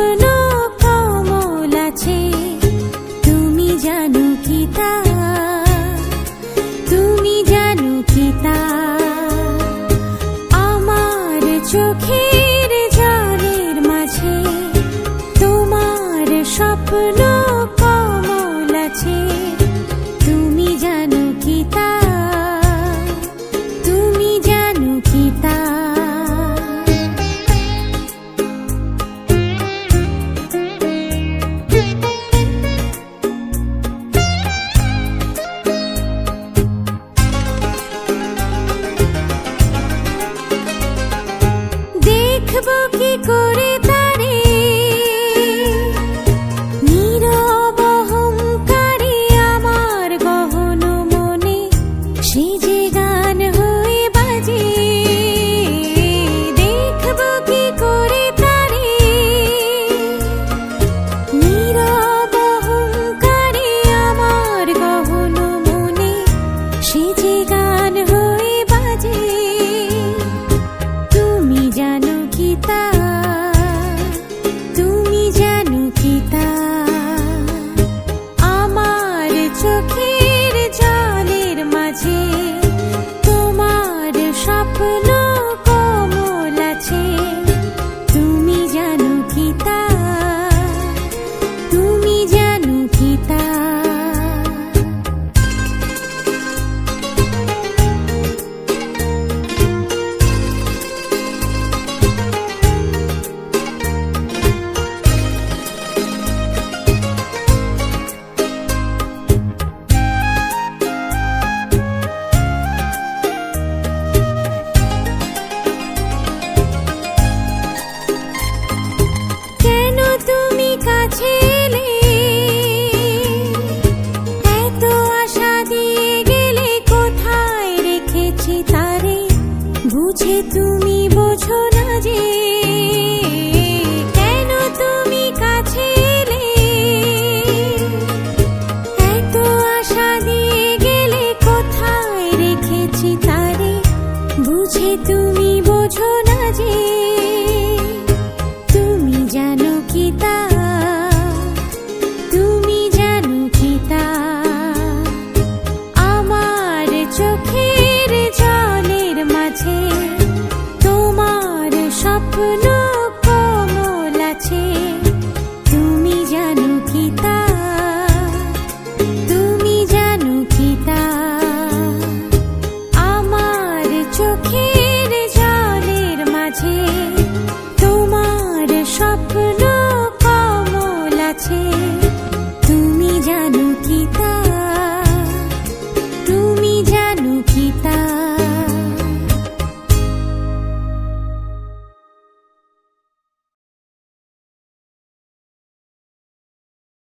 স্বপ্ন কমল আছে। তুমি জানো তুমি জানো আমার চোখের জলের মাঝে তোমার স্বপ্ন কমল আছে। you keep এখনও কোমল আছে তুমি জানো কি তা? তুমি জানো কি তা? আমার চোখের জলের মাঝে